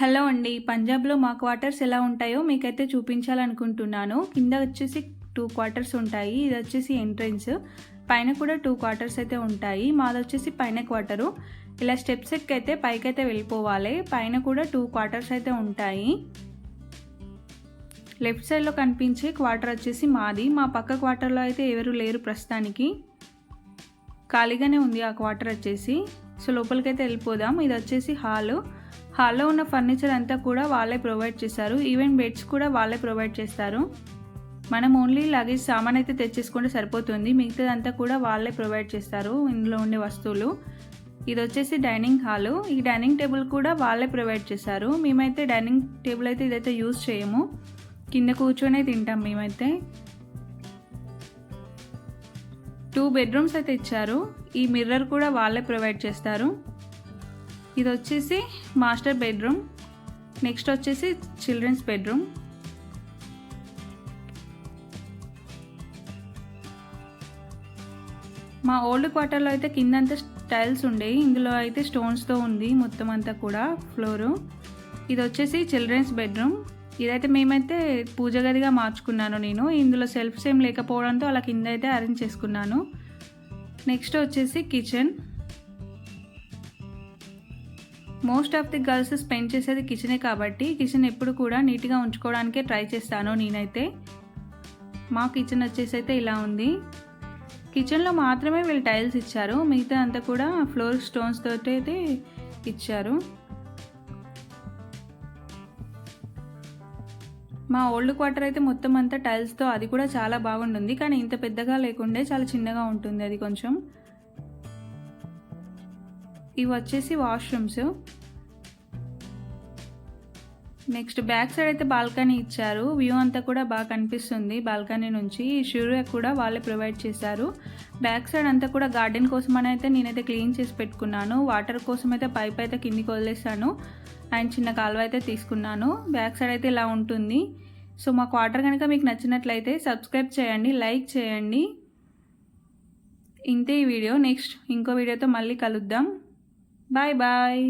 Hello అండి. పంజాబ్లో మా క్వార్టర్స్ ఎలా ఉంటాయో మీకైతే చూపించాలనుకుంటున్నాను. కింద వచ్చేసి టూ క్వార్టర్స్ ఉంటాయి. ఇది వచ్చేసి ఎంట్రన్స్. పైన కూడా టూ క్వార్టర్స్ అయితే ఉంటాయి. మాది వచ్చేసి పైన క్వార్టరు. ఇలా స్టెప్స్ ఎక్కైతే అయితే పైకైతే వెళ్ళిపోవాలి. పైన కూడా టూ క్వార్టర్స్ అయితే ఉంటాయి. లెఫ్ట్ సైడ్లో కనిపించే క్వార్టర్ వచ్చేసి మాది. మా పక్క క్వార్టర్లో అయితే ఎవరు లేరు ప్రస్తుతానికి. ఖాళీగానే ఉంది ఆ క్వార్టర్ వచ్చేసి. సో లోపలికైతే వెళ్ళిపోదాం. ఇది వచ్చేసి హాల్. హాల్లో ఉన్న ఫర్నిచర్ అంతా కూడా వాళ్ళే ప్రొవైడ్ చేస్తారు ఈవెన్ బెడ్స్ కూడా వాళ్ళే ప్రొవైడ్ చేస్తారు. మనం ఓన్లీ లగేజ్ సామాన్ అయితే తెచ్చేసుకుంటే సరిపోతుంది. మిగతాదంతా కూడా వాళ్ళే ప్రొవైడ్ చేస్తారు ఇందులో ఉండే వస్తువులు. ఇది వచ్చేసి డైనింగ్ హాలు. ఈ డైనింగ్ టేబుల్ కూడా వాళ్ళే ప్రొవైడ్ చేశారు. మేమైతే డైనింగ్ టేబుల్ అయితే ఇదైతే యూజ్ చేయము. కింద కూర్చొనే తింటాం మేమైతే. టూ బెడ్రూమ్స్ అయితే ఇచ్చారు. ఈ మిర్రర్ కూడా వాళ్ళే ప్రొవైడ్ చేస్తారు. ఇది వచ్చేసి మాస్టర్ బెడ్రూమ్. నెక్స్ట్ వచ్చేసి చిల్డ్రన్స్ బెడ్రూమ్. మా ఓల్డ్ క్వార్టర్లో అయితే కిందంతా టైల్స్ ఉండేవి. ఇందులో అయితే స్టోన్స్తో ఉంది మొత్తం అంతా కూడా ఫ్లోరు. ఇది వచ్చేసి చిల్డ్రన్స్ బెడ్రూమ్. ఇదైతే మేమైతే పూజ గదిగా మార్చుకున్నాను నేను. ఇందులో సెల్ఫ్స్ ఏం లేకపోవడంతో అలా కింద అయితే అరేంజ్ చేసుకున్నాను. నెక్స్ట్ వచ్చేసి kitchen most of the girls spend చేసేది కిచెనే కాబట్టి కిచెన్ ఎప్పుడు కూడా నీట్గా ఉంచుకోవడానికే ట్రై చేస్తాను నేనైతే. మా కిచెన్ వచ్చేసి అయితే ఇలా ఉంది. కిచెన్లో మాత్రమే వీళ్ళు టైల్స్ ఇచ్చారు. మిగతా అంతా కూడా ఫ్లోర్ స్టోన్స్ తోటి అయితే ఇచ్చారు. మా ఓల్డ్ క్వార్టర్ అయితే మొత్తం అంతా టైల్స్తో అది కూడా చాలా బాగుంటుంది. కానీ ఇంత పెద్దగా లేకుండే చాలా చిన్నగా ఉంటుంది అది కొంచెం. ఇవి వచ్చేసి వాష్రూమ్స్. నెక్స్ట్ బ్యాక్ సైడ్ అయితే బాల్కనీ ఇచ్చారు. వ్యూ అంతా కూడా బాగా కనిపిస్తుంది బాల్కనీ నుంచి. షూరియా కూడా వాళ్ళే ప్రొవైడ్ చేశారు. బ్యాక్ సైడ్ అంతా కూడా గార్డెన్ కోసం అని అయితే నేనైతే క్లీన్ చేసి పెట్టుకున్నాను. వాటర్ కోసం అయితే పైప్ అయితే కిందికి వదిలేసాను అండ్ చిన్న కాలువ అయితే తీసుకున్నాను. బ్యాక్ సైడ్ అయితే ఇలా ఉంటుంది. సో మా క్వార్టర్ కనుక మీకు నచ్చినట్లయితే సబ్స్క్రైబ్ చేయండి లైక్ చేయండి. ఇంతే ఈ వీడియో. నెక్స్ట్ ఇంకో వీడియోతో మళ్ళీ కలుద్దాం. Bye bye.